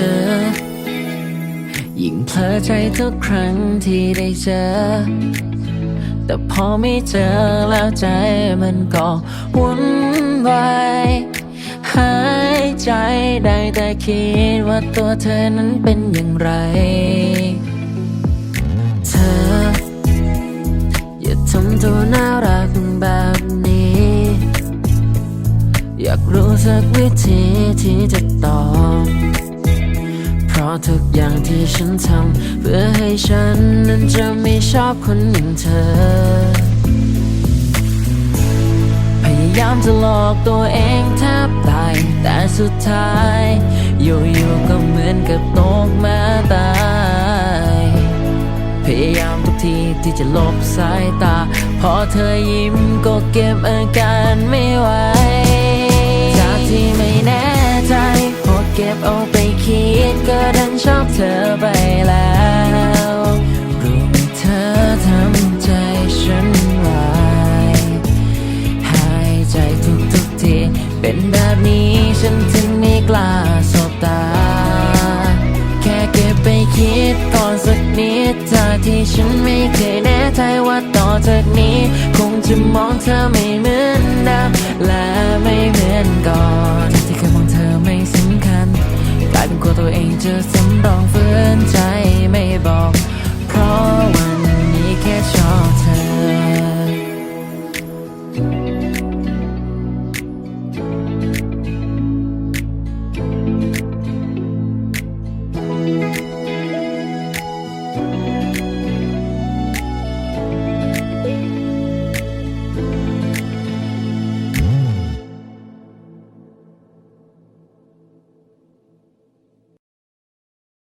อ ยิ่งเพลอใจทุกครั้งที่ได้เจอ แต่พอไม่เจอแล้วใจมันก็วุ่นวายหายใจได้แต่คิดว่าตัวเธอนั้นเป็นอย่างไร เธอ อย่าทำตัวน่ารักแบบนี้ อยากรู้สักวิธีที่จะตอบ ราะทุกอย่างที่ฉันทำเพื่อให้ฉันนั้นจะไม่ชอบคนอย่างเธอ พยายามจะหลอกตัวเองแทบตาย แต่สุดท้าย อยู่ๆก็เหมือนกับตกมาตายพยายามทุกทีที่จะลบสายตา พอเธอยิ้มก็เก็บอาการไม่ไหวจากที่ไม่แน่ใจพอเก็บเอาไป ก็ดันชอบเธอไปแล้วรู้ไหมเธอทำใจฉันไว้หายใจทุกทุกที เป็นแบบนี้ฉันถึงไม่กล้าสบตา แค่เก็บไปคิดก่อนสักนิดจากที่ฉันไม่เคยแน่ใจว่าต่อจากนี้ คงจะมองเธอไม่เหมือนเดิมและไม่ ตัวเองจะสำรองฝืนใจไม่บอก เพราะวัน